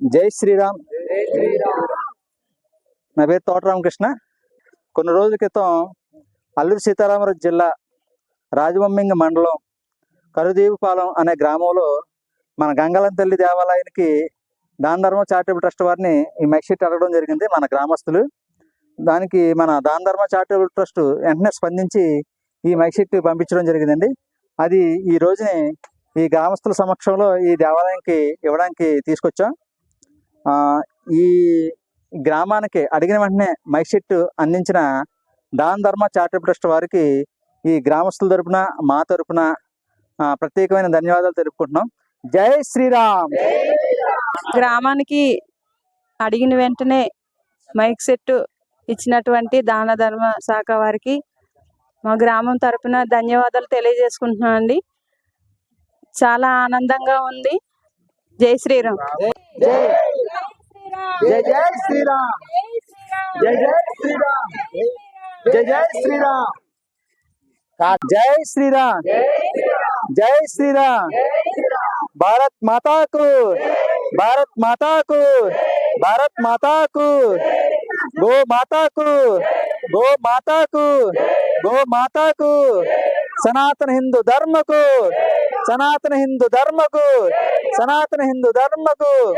జై శ్రీరామ్. నా పేరు తోట రామకృష్ణ. కొన్ని రోజుల క్రితం అల్లూరు సీతారామరాజు జిల్లా రాజబొమ్మింగ మండలం కరుదేవిపాలెం అనే గ్రామంలో మన గంగలం తల్లి దేవాలయానికి దానధర్మ చారిటబుల్ ట్రస్ట్ వారిని ఈ మెక్షీట్ అడగడం జరిగింది మన గ్రామస్తులు. దానికి మన దానధర్మ చారిటబుల్ ట్రస్ట్ వెంటనే స్పందించి ఈ మెక్షీట్ పంపించడం జరిగిందండి. అది ఈ రోజుని ఈ గ్రామస్తుల సమక్షంలో ఈ దేవాలయానికి ఇవ్వడానికి తీసుకొచ్చాం. ఈ గ్రామానికి అడిగిన వెంటనే మైషెట్ అందించిన దాన్ ధర్మ చారిటబుల్ ట్రస్ట్ వారికి ఈ గ్రామస్తుల తరపున మా తరపున ఆ, ప్రత్యేకమైన ధన్యవాదాలు తెలుపుకుంటున్నాం. జై శ్రీరామ్! గ్రామానికి అడిగిన వెంటనే మైక్ సెట్ ఇచ్చినటువంటి దాన ధర్మ శాఖ వారికి మా గ్రామం తరపున ధన్యవాదాలు తెలియజేసుకుంటున్నాం అండి చాలా ఆనందంగా ఉంది. జై శ్రీరామ్! జయ జై శ్రీరామ్. జయ జయ శ్రీరామ్. జయ జయ శ్రీరామ్. జై శ్రీరామ్. జై శ్రీరామ్. భారత్ మాతాకు. భారత్ మాతాకు. భారత్ మాతాకు. గో మాతాకు. గో మాతాకు. గో మాతాకు. సనాతన హిందూ ధర్మకు. సనాతన హిందూ ధర్మకు. సనాతన హిందూ ధర్మకు.